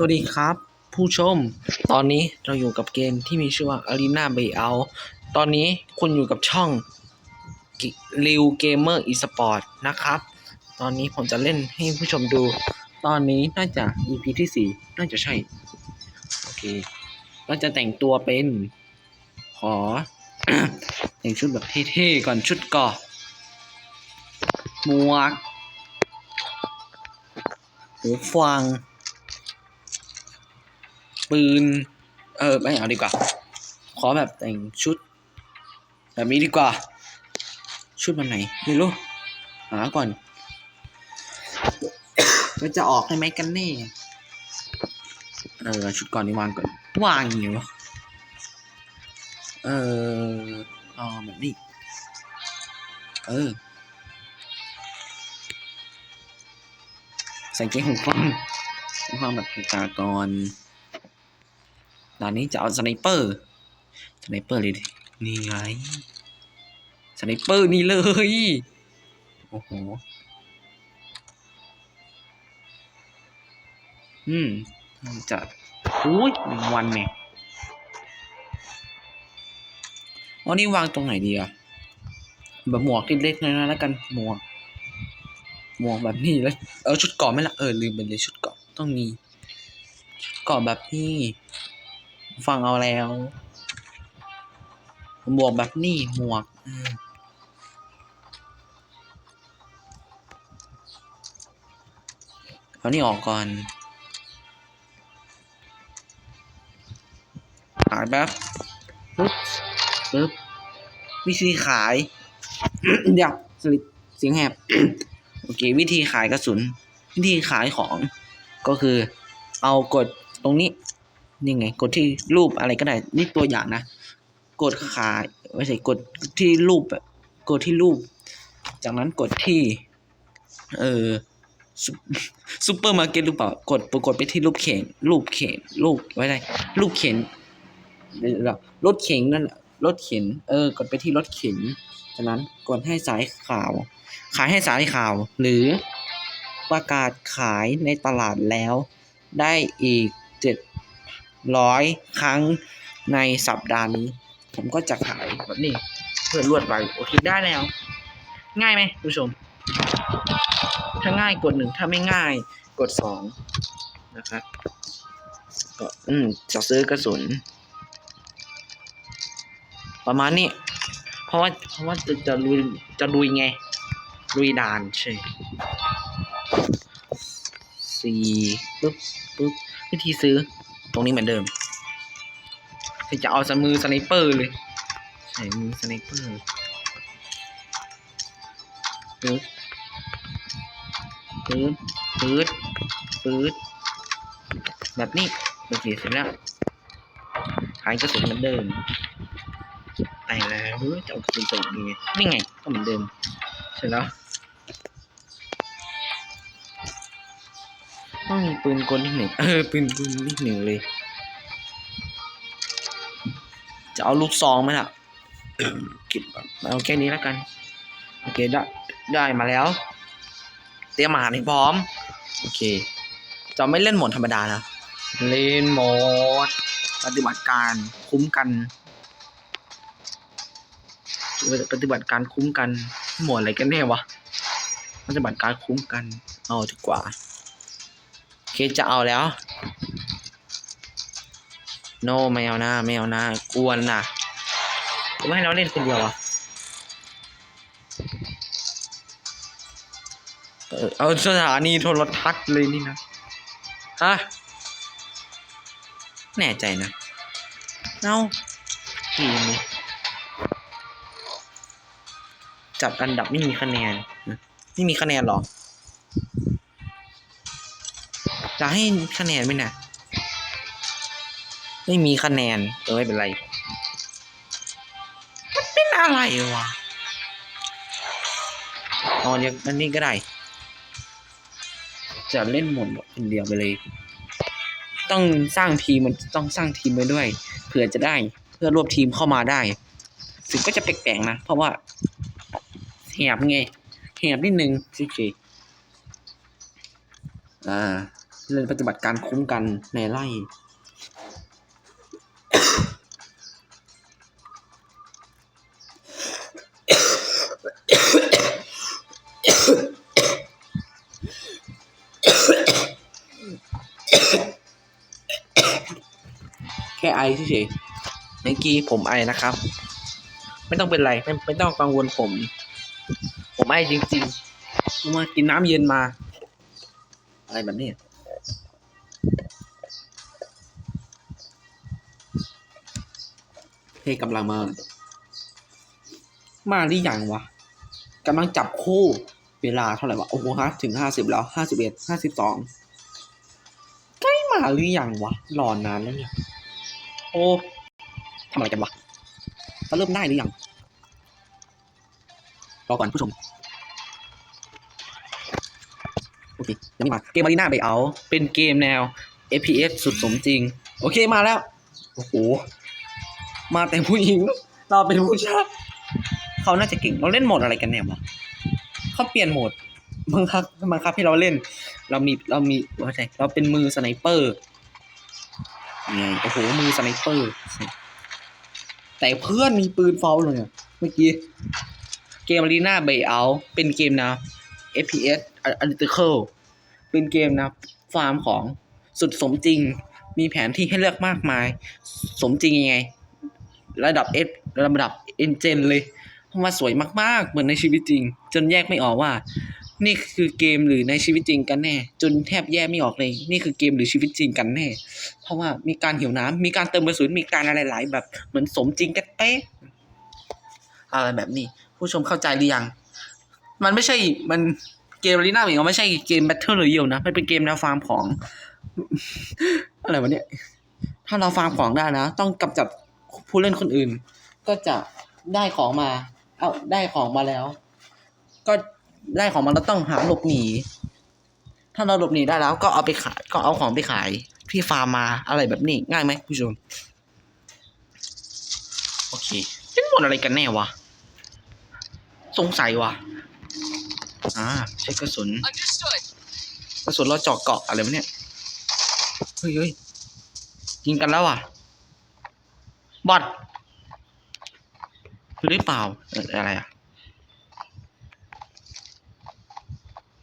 สวัสดีครับ ผู้ชม ตอนนี้เราอยู่กับเกมที่มีชื่อว่า Arena Breakout ตอนนี้คุณอยู่กับช่อง r e w Gamer Esport นะครับ ตอนนี้ผมจะเล่นให้ผู้ชมดู ตอนนี้น่าจะ EP ที่4น่าจะใช่ โอเคเราจะแต่งตัวเป็น ขอ แต่งชุดแบบเท่ๆก่อนชุดกาะหมวกหูฟัง ปืน เออไม่เอาดีกว่า ขอแบบแต่งชุด แบบนี้ดีกว่า ชุดมันไหน ไม่รู้ หาก่อนมันจะออกให้ไหมกันแน่เออ ชุดก่อนนี่วางก่อน วางอย่างงี้วะเออเอาแบบนี้ เออใส่เกงหูฟังหูฟังแบบตากร ด่านนี้จะเอาสไนเปอร์สไนเปอร์เลยดินี่ไงสไนเปอร์นี่เลย โอ้โห อืมจะอุ้ยหนึ่งวันเนี่ยวันนี้วางตรงไหนดีอะแบบหมวกเล็กๆน้อยๆแล้วกันหมวกหมวกแบบนี้แล้ว เออชุดเกราะไหม่ละเออลืมไปเลยชุดเกราะต้องมีชุดเกราะแบบนี้ ฟังเอาแล้วหมวกแบบนี้หมวกอืมเอานี่ออกก่อนขายแบบปึ๊บปึ๊บวิธีขาย เดี๋ยวสลิดเสียงแหบ โอเค วิธีขายกระสุน วิธีขายของก็คือ เอากดตรงนี้ นี่ไง กดที่รูปอะไรก็ได้ นี่ตัวอย่างนะ กดขายไม่ใช่กดที่รูปกดที่รูป จากนั้นกดที่ เออซุซุปเปอร์มาร์เก็ตหรือเปล่ากดกดไปที่รูปเข็นรูปเข็นรูปไว้ไหนรูปเข็นรถเข็นนั่นรถเข็น เออ กดไปที่รถเข็นจากนั้นกดให้สายข่าว ขายให้สายข่าว หรือประกาศขายในตลาดแล้ว ได้อีก ร้อยครั้งในสัปดาห์นี้ ผมก็จะขายแบบนี้ เพื่อรวดไวโอเคได้แล้ว ง่ายไหมผู้ชม ถ้าง่ายกดหนึ่งถ้าไม่ง่ายกดสองนะครับก็อืมจะซื้อกระสุน ประมาณนี้ เพราะว่าเพราะว่าจะจะลุยจะลุยไงลุยด่านใช่สี่ปึ๊บปึ๊บวิธีซื้อ ตรงนี้เหมือนเดิมที่จะเอาสมือสไนเปอร์เลยใส่มือสไนเปอร์ปึ๊บปึ๊บปึ๊ดปึ๊ดแบบนี้โอเคเสร็จแล้วขายกระสุนเหมือนเดิมแต่แล้วจะเอากระสุนตกยังไงนี่ไงก็เหมือนเดิมเสร็จแล้ว ต้องมีปืนกลที่หนึ่งเออปืนกลที่หนึ่งเลย จะเอาลูกซองไหมล่ะคิดก่อนเอาแค่นี้แล้วกัน โอเคได้ได้มาแล้ว เตรียมอาหารให้พร้อม โอเค จะไม่เล่นโหมดธรรมดานะเล่นโหมดปฏิบัติการคุ้มกันปฏิบัติการคุ้มกันโหมดอะไรกันแน่วะปฏิบัติการคุ้มกัน เอาดีกว่า โอเคจะเอาแล้ว โนไม่เอาหน้าไม่เอาหน้ากวนน่ะไม่ให้เราเล่นคนเดียวอะเออเอาสถานีโทรทัศน์เลยนี่นะ ฮะ แน่ใจนะเอาทีมนี้จัดอันดับไม่มีคะแนน ไม่มีคะแนนหรอ จะให้คะแนนไหมนะไม่มีคะแนนเออไม่เป็นไรมันเป็นอะไรวะเอาเดี๋ยวอันนี้ก็ได้ จะเล่นหมดคนเดียวไปเลย ต้องสร้างทีมมันต้องสร้างทีมไปด้วยเผื่อจะได้เพื่อรวบทีมเข้ามาได้สึงก็จะแปลกๆนะ เพราะว่าแหบไงแหบนิดนึงสิเจอ่า เรียนปฏิบัติการคุ้มกันในไร่แค่ไอเฉยๆเมื่อกี้ผมไอนะครับ ไม่ต้องเป็นไร ไม่ไม่ต้องกังวลผม ผมไอจริงๆผมมากินน้ำเย็นมา อะไรแบบนี้ ฮ้ยกำลังมา มาหรือยังวะกำลังจับคู่เวลาเท่าไหร่วะ โอ้โหฮะถึงห้าสิบแล้วห้าสิบเอ็ดห้าสิบสองใกล้มาหรือยังวะรอนานแล้วเนี่ย โอ้ทำอะไรกันวะเราเริ่มได้หรือยังรอก่อนผู้ชม โอเคเดี๋ยวนี้มา เกมมารีนาไปเอา เป็นเกมแนว FPS สุดสมจริง โอเคมาแล้ว โอ้โห มาแต่ผู้หญิง เราเป็นผู้ชายเขาน่าจะเก่งเราเล่นโหมดอะไรกันแน่วะเขาเปลี่ยนโหมดบังคับบังคับให้เราเล่น เรามีเรามีว่าไงเราเป็นมือสไนเปอร์ไงโอ้โหมือสไนเปอร์ แต่เพื่อนมีปืนเฝ้าเลยเมื่อกี้เกม Arena b a y o u t เป็นเกมนะ FPS Analytical เป็นเกมนะฟาร์มของสุดสมจริง มีแผนที่ให้เลือกมากมาย สมจริงยังไง ระดับ S ระดับ N Gen เลยเพราะว่าสวยมากๆ เหมือนในชีวิตจริง จนแยกไม่ออกว่า นี่คือเกมหรือในชีวิตจริงกันแน่ จนแทบแยกไม่ออกเลย นี่คือเกมหรือชีวิตจริงกันแน่ เพราะว่ามีการหิวน้ำมีการเติมกระสุนมีการอะไรหลายแบบ เหมือนสมจริงกันเป๊ะอะไรแบบนี้ ผู้ชมเข้าใจหรือยัง มันไม่ใช่มันเกมลีน่าเองไม่ใช่เกม Battle Royale นะ มันเป็นเกมแนวฟาร์มของ อะไรวะเนี่ย ถ้าเราฟาร์มของได้นะ ต้องกำจัด ผู้เล่นคนอื่น ก็จะได้ของมา เอาได้ของมาแล้ว ก็ได้ของมาแล้วต้องหาหลบหนี ถ้าเราหลบหนีได้แล้ว ก็เอาไปขาย ก็เอาของไปขายที่ฟาร์มมาอะไรแบบนี้ง่ายไหมผู้ชม โอเคเป็นหมดอะไรกันแน่วะ สงสัยวะอ่าใช้กระสุนกระสุนเราเจาะเกาะอะไรวะเนี่ย เฮ้ยเฮ้ยยิงกันแล้วอะ บอทหรือเปล่าอะไรอะ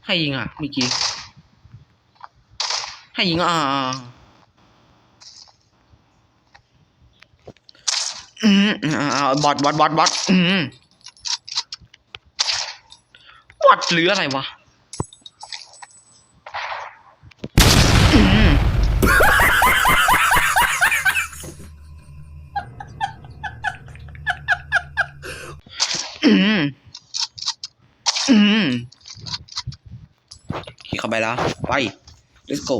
ให้ยิงอะเมื่อกี้ให้ยิงอะอืมอ่าบอทบอทบอทบอทอืมบอทหรืออะไรวะ อืมอืมอืม ไปแล้วไป let's go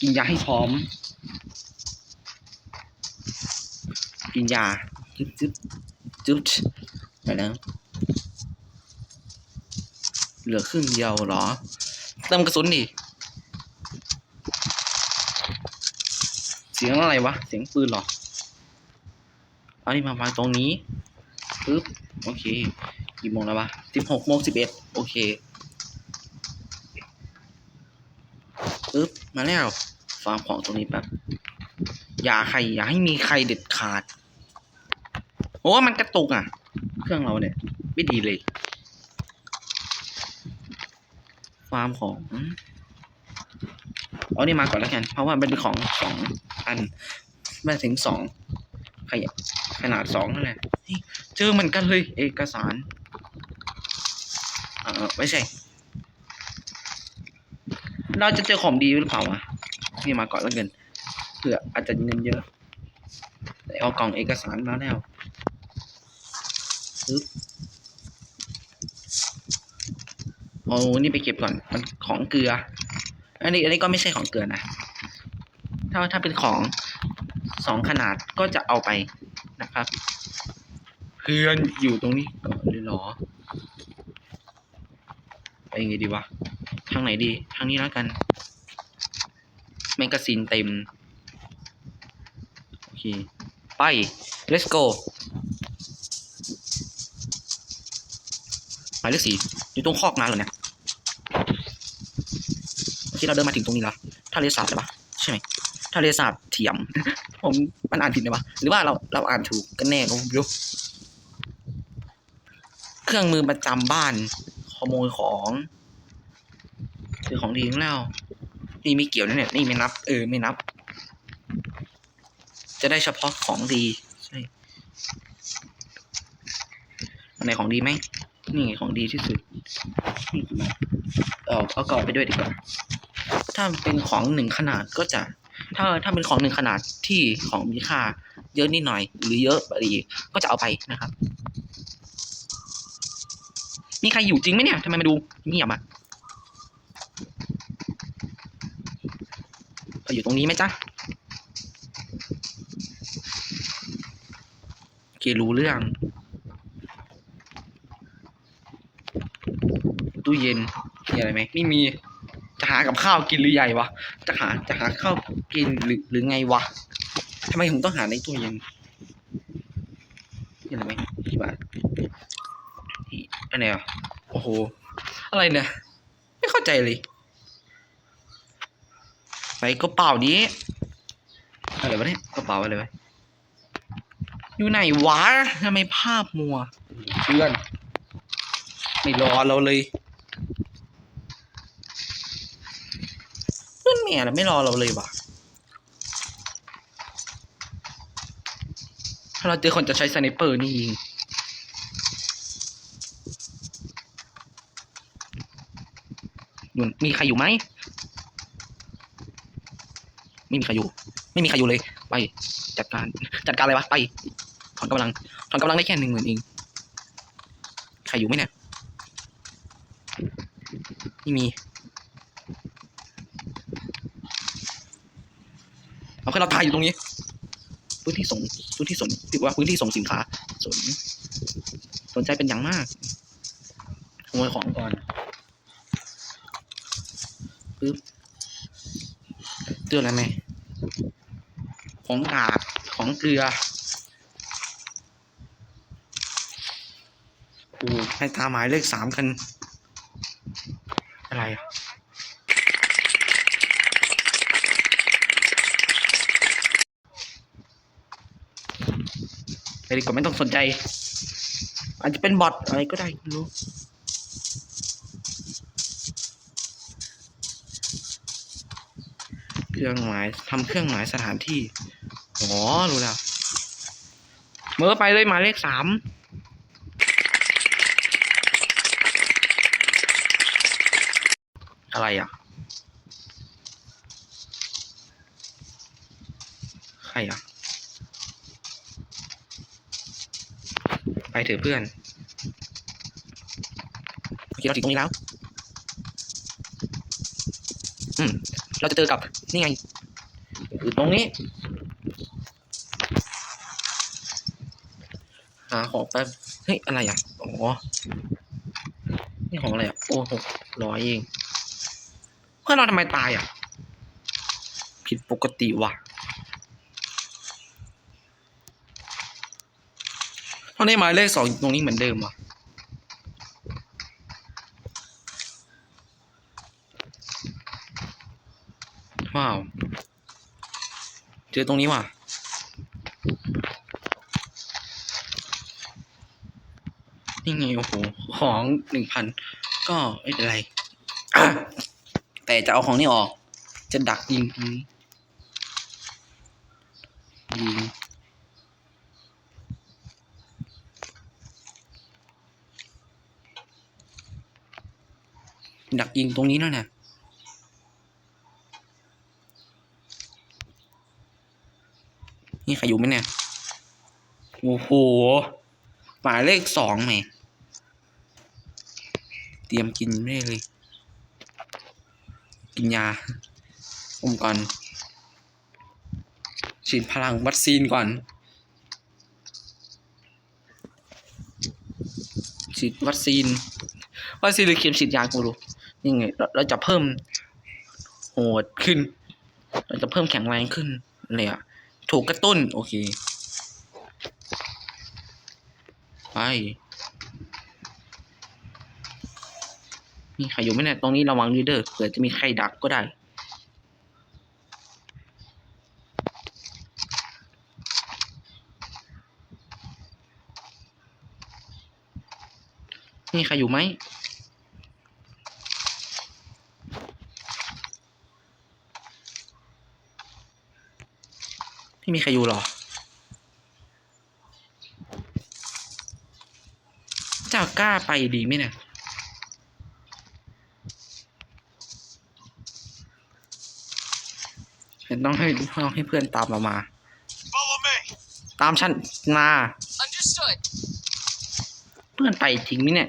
กินยาให้พร้อม กินยาจึ๊บจึ๊บจึ๊บไปแล้วเหลือครึ่งเดียวเหรอเติมกระสุนดิ เสียงอะไรวะ เสียงปืนหรอเอานี่มาวางตรงนี้ปึ๊บ โอเค กี่โมงแล้ววะสิบหกโมงสิบเอ็ดโอเคปึ๊บมาแล้วฟาร์มของตรงนี้แป๊บอย่าใครอย่าให้มีใครเด็ดขาดโอ้มันกระตุกอะ เครื่องเราเนี่ย ไม่ดีเลยฟาร์มของเอานี่มาก่อนแล้วกัน เพราะว่ามันเป็นของสองอันม่ถึงสองขยะขนาดสองนั่นแหละเฮ้ยเจอเหมือนกันเลย เอกสาร เออไม่ใช่ เราจะเจอของดีหรือเปล่าวะนี่มาก่อนแล้วกันเผื่ออาจจะเงินเยอะเอากล่องเอกสารมาแล้วปึ๊บโอ้นี่ไปเก็บก่อน มันของเกลือ อันนี้ อันนี้ก็ไม่ใช่ของเกลือนะ ถ้าถ้าเป็นของสองขนาดก็จะเอาไปนะครับ เพื่อนอยู่ตรงนี้ก่อนเลยเหรอ ไปยังไงดีวะ ทางไหนดี ทางนี้แล้วกัน แมกกาซีนเต็ม โอเค ไป let's go หมายเลขสี่อยู่ตรงคอกนั้นเหรอเนี่ยกี้เราเดินมาถึงตรงนี้แล้วทะเลสาบใช่ปะใช่ไหมทะเลสาบเทียม ผมมันอ่านผิดไหมวะหรือว่าเราเราอ่านถูกกันแน่ก็ไม่รู้เครื่องมือประจำบ้าน ขโมยของคือของดีของเรานี่ไม่เกี่ยวนะเนี่ย นี่ไม่นับ เออ ไม่นับ จะได้เฉพาะของดี ใช่อันไหนของดีไหม นี่ไงของดีที่สุด นี่มันเอาเอากรอบไปด้วยดีกว่า ถ้าเป็นของหนึ่งขนาดก็จะ ถ้าถ้าเป็นของหนึ่งขนาดที่ของมีค่า เยอะนิดหน่อย หรือเยอะอะไรอีก็จะเอาไปนะครับ มีใครอยู่จริงไหมเนี่ยทำไมมาดูเงียบอะเขาอยู่ตรงนี้ไหมจ๊ะโอเครู้เรื่อง ตู้เย็นมีอะไรไหมไม่มีจะหากับข้าวกินหรือใหญ่วะจะหาจะหาข้าวกินหรือหรือไงวะทำไมผมต้องหาในตู้เย็นมีอะไรไหมกี่บ้าทนี่อันไหนอะ โอ้โห อะไรเนี่ย ไม่เข้าใจเลย ใส่กระเป๋านี้ อะไรวะเนี่ยกระเป๋าอะไรวะ อยู่ไหนวะทำไมภาพมัว เพื่อน ไม่รอเราเลย เพื่อนแม่น่ะไม่รอเราเลยวะถ้าเราเจอคนจะใช้สไนเปอร์นี่ยิง อยู่มีใครอยู่ไหมไม่มีใครอยู่ ไม่มีใครอยู่เลย ไปจัดการ จัดการอะไรวะไปถอนกำลังถอนกำลังได้แค่หนึ่งหมื่นเองใครอยู่ไหมเนี่ยไม่มีเอาแค่เราตายอยู่ตรงนี้พื้นที่ส่งพื้นที่ส่งถือว่าพื้นที่ส่งสินค้าสนสนใจเป็นอย่างมากขโมยของก่อนปึ๊บืออะไรไหมของกากของเกลือโอ้ให้ตาหมายเลขสามกัน อะไรอะไปดีกว่าไม่ต้องสนใจ อาจจะเป็นบอทอะไรก็ได้ไม่รู้ รื่องหมายทำเครื่องหมายสถานที่อ๋อรู้แล้วเมื่อไปเลยหมายเลขสามอะไรอะใครอะ ไปเถอะเพื่อนโอเคเราถึงตรงนี้แล้ว อืม เราจะเจอกับนี่ไงคือตรงนี้ หาของแป๊บเฮ้ยอะไรอะอ๋อนี่ของอะไรอะโอ้หกร้อยเองเพื่อนเราทำไมตายอะ ผิดปกติว่ะตอนนี้หมายเลขสองตรงนี้เหมือนเดิมว่ะ ว้าว เจอตรงนี้ว่ะ นี่ไง โอ้โห ของหนึ่งพัน ก็ไม่เป็นไร แต่จะเอาของนี่ออก จะดักยิงตรงนี้ยิงดักยิงตรงนี้แล้วนะีใครอยู่ไหมเนี่ย โอ้โห หมายเลขสองแหม เตรียมกินไม่เลย กินยาอมก่อนฉีดพลังวัคซีนก่อนฉีดวัคซีนวัคซีนหรือเข็มฉีดยากูรู้ยังไงเราเราจะเพิ่มโหดขึ้น เราจะเพิ่มแข็งแรงขึ้นเลยอะ ถูกกระตุ้น โอเค ไป มีใครอยู่ไหมเนี่ยตรงนี้ระวังดีเด้อเผื่อจะมีใครดักก็ได้ มีใครอยู่ไหม ไม่มีใครอยู่หรอ เจ้ากล้าไปดีไหมเนี่ยเห็นต้องให้ต้องให้เพื่อนตามเรามา Follow me. ตามฉันมา Understood. เพื่อนไปจริงไหมเนี่ย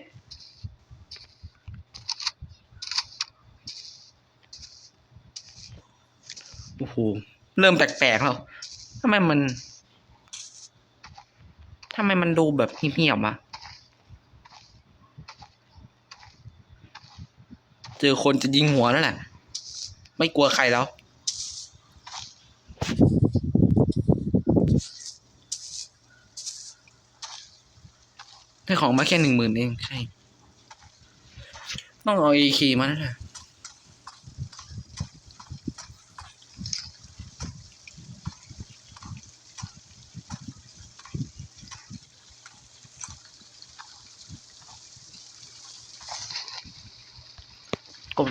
โอ้โห เริ่มแปลกๆแล้วทำไมมันทำไมมันดูแบบเงียบๆอะเจอคนจะยิงหัวแล้วแหละ ไม่กลัวใครแล้ว ได้ของมาแค่หนึ่งหมื่นเอง ใช่ ต้องเอาเอคีมาแล้วนะ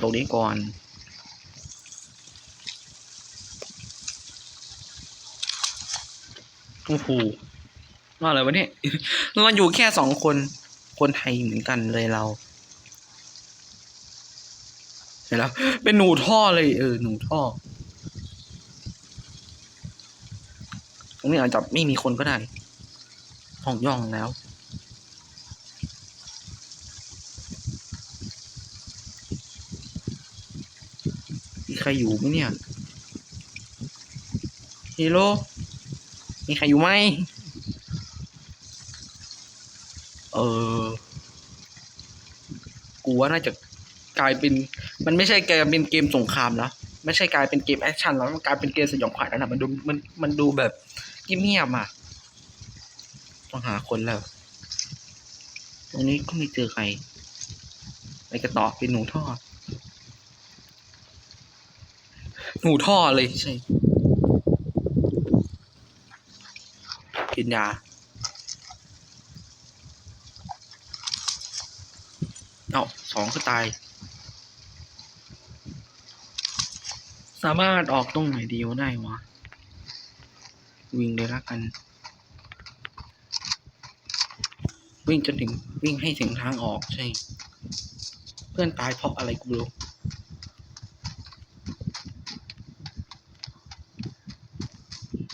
ตรงนี้ก่อน โอ้โหว่าอะไรวะเนี่ยเราอยู่แค่สองคน คนไทยเหมือนกันเลยเราเห็นแล้ว เป็นหนูท่อเลยเออหนูท่อ ตรงนี้อาจจะไม่มีคนก็ได้ห้องย่องแล้ว ใครอยู่ไหมเนี่ยฮีโร่มีใครอยู่ไหมเออกูว่าน่าจะกลายเป็น มันไม่ใช่กลายเป็นเกมสงครามแล้วไม่ใช่กลายเป็นเกมแอคชั่นแล้วมันกลายเป็นเกมสยองขวัญแล้วนะมันดูมันมันดูแบบเงียบๆอะต้องหาคนแล้ว ตรงนี้ก็ไม่เจอใครไปกันต่อเป็นหนูท่อ หนูท่อเลยใช่ กินยา เอาสองก็ตาย สามารถออกตรงไหนดีวะได้วะ วิ่งเลยละกัน วิ่งจนถึงวิ่งให้ถึงทางออกใช่ เพื่อนตายเพราะอะไรกูไม่รู้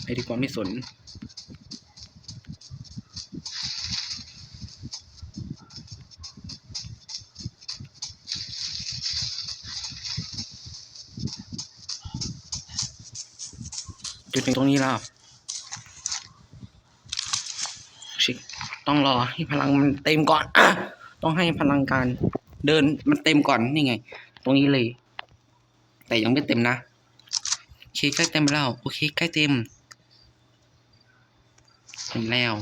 ไป ดีกว่าไม่สน จุดถึงตรงนี้แล้วชิคต้องรอให้พลังมันเต็มก่อน ต้องให้พลังการเดินมันเต็มก่อนนี่ไง ตรงนี้เลย แต่ยังไม่เต็มนะโอเคใกล้เต็มแล้ว โอเคใกล้เต็ม เต็มแล้ว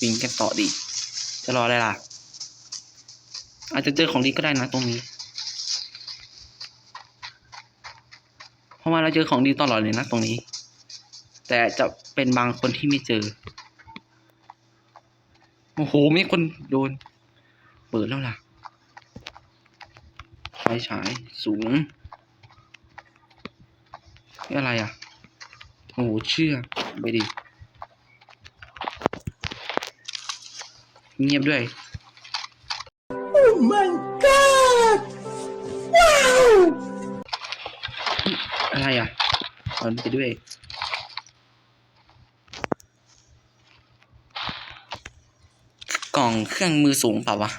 วิ่งกันต่อดีจะรออะไรล่ะ อาจจะเจอของดีก็ได้นะตรงนี้ เพราะว่าเราเจอของดีตลอดเลยนะตรงนี้ แต่จะเป็นบางคนที่ไม่เจอ โอ้โห มีคนโดน เปิดแล้วล่ะ ไฟฉายสูงนี่อะไรอะ โอ้โหเชื่อกไปดิ เงียบด้วย Oh my god! Wow! อะไรอะเอาไปด้วยกล่องเครื่องมือสูงเปล่าวะ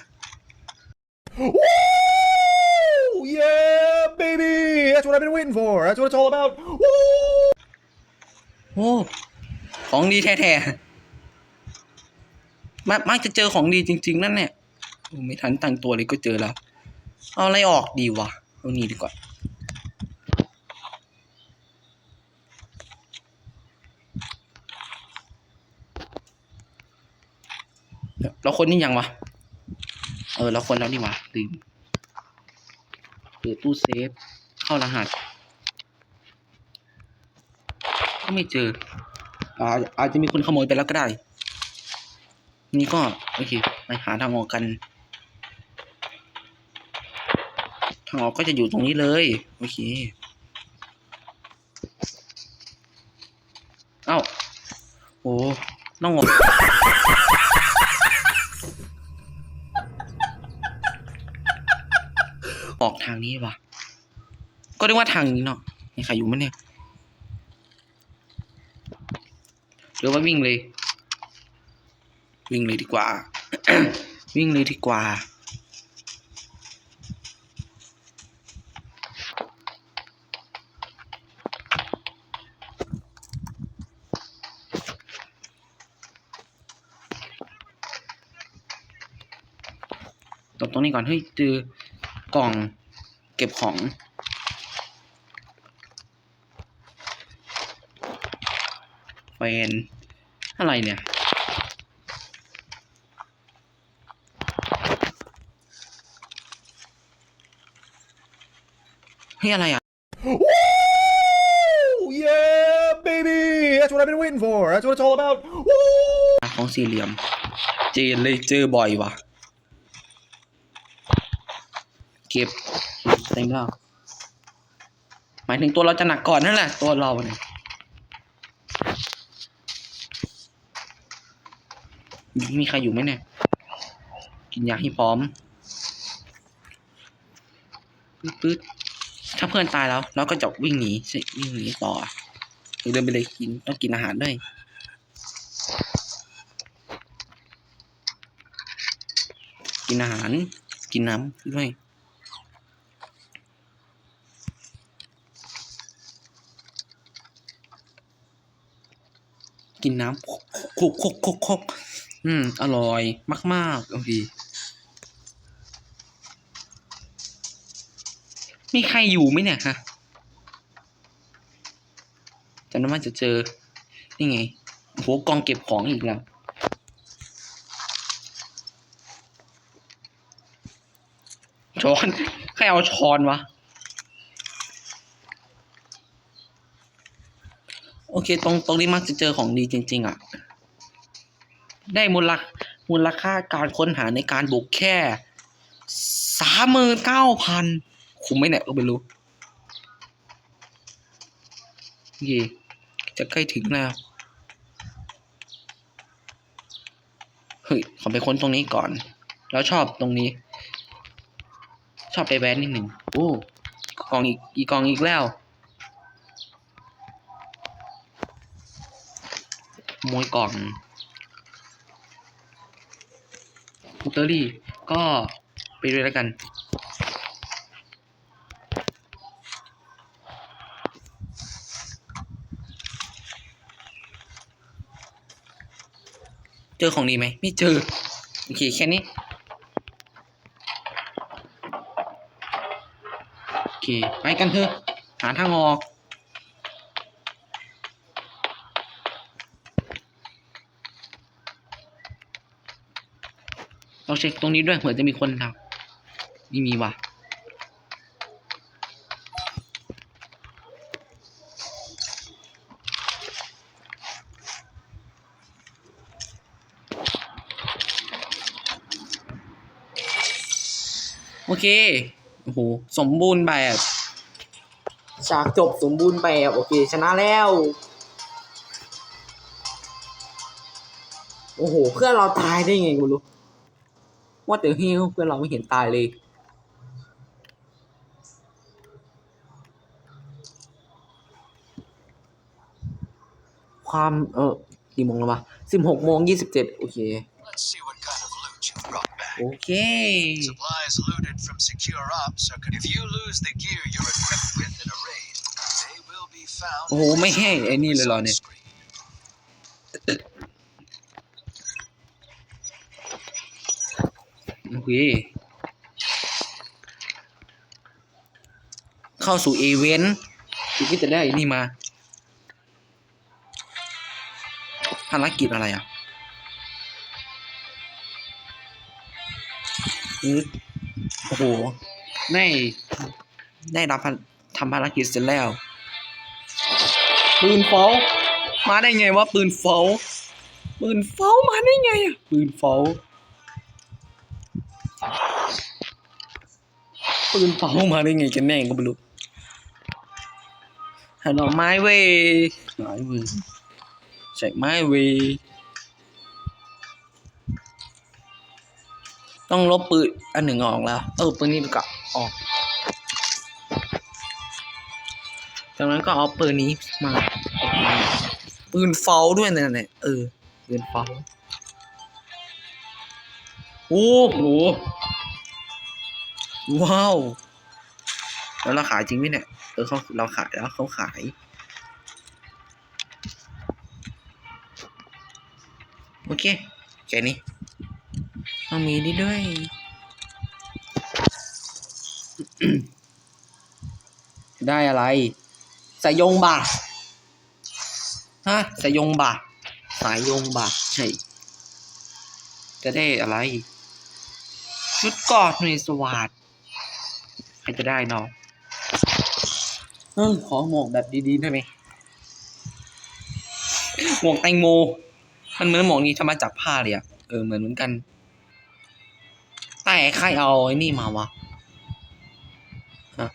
Woo! Yeah, baby! That's what I've been waiting for. That's what it's all about. โอ้ของดีแท้ๆมักมักจะเจอของดีจริง ๆ นั่นเนี่ยโอ้ไม่ทันตั้งตัวเลยก็เจอแล้ว เอาอะไรออกดีวะเอานี่ดีกว่าเราคนนี้ยังวะ เออแล้วคนแล้วนี่ว่าลืมเปิดตู้เซฟ เข้ารหัส ก็ ไม่เจออาอาจจะมีคนขโมยไปแล้วก็ได้ นี่ก็โอเคไปหาทางออกกัน ทางออกก็จะอยู่ตรงนี้เลย โอเค เอ้า โอ้น้องออกออกทางนี้วะก็เรียกว่าทางนี้เนาะมีใครอยู่ไหมเนี่ย ห รือว่าวิ่งเลย วิ่งเลยดีกว่า วิ่งเลยดีกว่าตบตรงนี้ก่อนเฮ้ยเจอกล่องเก็บของแฟน อะไรเนี่ย เฮ้ยอะไรอะ Woo! Yeah, baby! That's what I've been waiting for. That's what it's all about. Woo! ของสี่เหลี่ยมเจนเลยเจอบ่อยว่ะ เก็บเต็มแล้วหมายถึงตัวเราจะหนักก่อนนั่นแหละ ตัวเราเนี่ย มีใครอยู่ไหมเนี่ย กินยาให้พร้อมปึ๊ดถ้าเพื่อนตายแล้ว เราก็จะวิ่งหนีสิวิ่งหนีต่อหรือเดินไปเลยกินต้องกินอาหารด้วยกินอาหาร กินน้ำด้วยกินน้ำคุกคุกคุกคุก อืม อร่อย มากๆโอเคมีใครอยู่ไหมเนี่ยฮะจำได้ว่าจะเจอ นี่ไงโอ้โหกองเก็บของอีกแล้ว ช้อน ใครเอาช้อนวะ โอเค ตรงตรงนี้มักจะเจอของดีจริง ๆ อะ ได้มูลค่ามูลค่าการค้นหาในการบุกแค่สามหมื่นเก้าพันคุ้มไหมเนี่ยก็ไม่รู้โอเคจะใกล้ถึงแล้วเฮ้ยขอไปค้นตรงนี้ก่อน แล้วชอบตรงนี้ ชอบไปแวนนิดหนึ่งโอ้กองอีกอีกองอีกแล้วขโมยกล่อง ลอตเตอรี่ ก็ไปด้วยแล้วกัน เจอของดีไหม ไม่เจอ โอเค แค่นี้ โอเค ไปกันเถอะ หาทางออก เราเช็คตรงนี้ด้วยเผื่อจะมีคนทำนี่มีว่ะโอเค โอ้โห สมบูรณ์แบบฉากจบสมบูรณ์แบบโอเค ชนะแล้ว โอ้โห เพื่อนเราตายได้ไงกูรู้ ว่าแต่เฮียเพื่อนเราไม่เห็นตายเลยความเออกี่โมงแล้ววะสิบหกโมงยี่สิบเจ็ดโอเค Let's see what kind of loot you brought back. โอเค Supplies looted from secure ops are con- if you lose the gear you're equipped with in a raid, they will be found. โอ้โหไม่ให้ไอ้นี่เลยเหรอเนี่ย โอเคเข้าสู่อีเวนต์คือก็จะได้นี่มาภารกิจอะไรอะโอ้โหได้ได้รับทำภารกิจเสร็จแล้ว ปืนเฝ้ามาได้ไงวะปืนเฝ้าปืนเฝ้ามาได้ไงอะปืนเฝ้า ปืนเฝ้ามาได้ไงกันแน่ก็ไม่รู้หันออกไม้เว้ยไม้เว้ยใช่ไม้เว้ยต้องลบปืนอันหนึ่งออกแล้ว เออปืนนี้ดีกว่าออกจากนั้นก็เอาปืนนี้มา ปืนเฝ้าด้วยเนี่ยเนี่ยเออปืนเฝ้าโอ้โห ว้าว แล้วเราขายจริงไหมเนี่ย เออเขาเราขายแล้วเขาขายโอเคแค่นี้ต้องมีนี่ด้วยได้อะไรสายยงบาฮะสายยงบาสายยงบาใช่ จะได้อะไร ชุดกอดในสวัสด ใครจะได้น้องเออขอหมวกแบบดีๆได้ไหมหมวกแตงโม มันเหมือนหมวกนี้ทำมาจากผ้าเลยอะเออเหมือนเหมือนกัน แต่ใครเอาไอ้นี่มาวะฮะ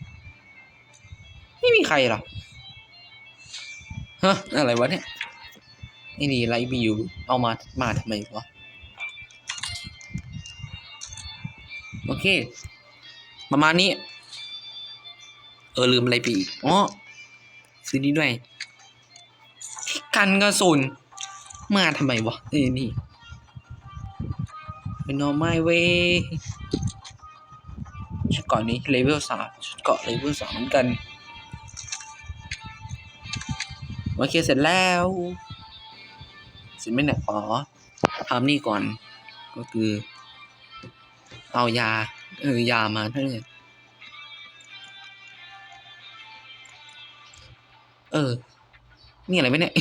ไม่มีใครหรอฮะอะไรวะเนี่ยนี่นี่ไลฟ์วิวเอามามาทำไมวะโอเค ประมาณนี้ ออลืมอะไรไปอีกอ๋อซื้อนี้ด้วย กันกระสุนมาทำไมวะนี่นี่เป็นนอไม้เว้ยชุดเกาะนี้เลเวลสามชุดเกาะเลเวลสามเหมือนกันโอเคเสร็จแล้วเสร็จไหมเนี่ยขอทำนี่ก่อน ก็คือ เอายา เออ ยามาเท่านี้ เออ นี่อะไรไหมเนี่ย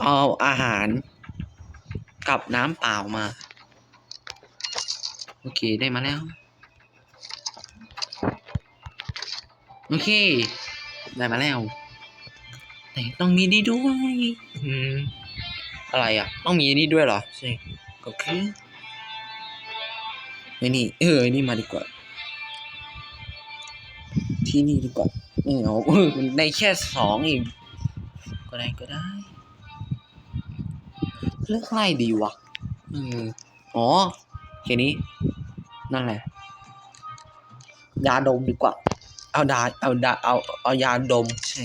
เอาอาหารกับน้ำเปล่ามา โอเคได้มาแล้ว โอเค ได้มาแล้ว แต่ต้องมีนี่ด้วย อืม อะไรอะ ต้องมีนี่ด้วยเหรอ ใช่ ก็คือ อ้นี่เออไอ้นี่มาดีกว่า ที่นี่ดีกว่าเอาเออมันได้แค่สองเองก็ได้ก็ได้ เลือกอะไรดีวะเอออ๋อแค่นี้ นั่นแหละ ยาดมดีกว่า เอาดาเอาดาเอาเอายาดมใช่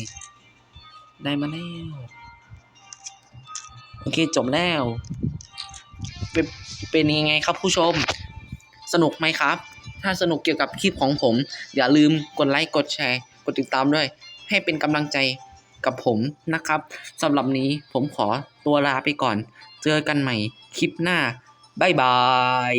ได้มาแล้ว โอเคจบแล้ว เป็นเป็นยังไงครับผู้ชม สนุกไหมครับ ถ้าสนุกเกี่ยวกับคลิปของผม อย่าลืมกดไลค์กดแชร์ กดติดตามด้วย ให้เป็นกำลังใจกับผมนะครับสำหรับนี้ผมขอตัวลาไปก่อน เจอกันใหม่คลิปหน้าบ๊ายบาย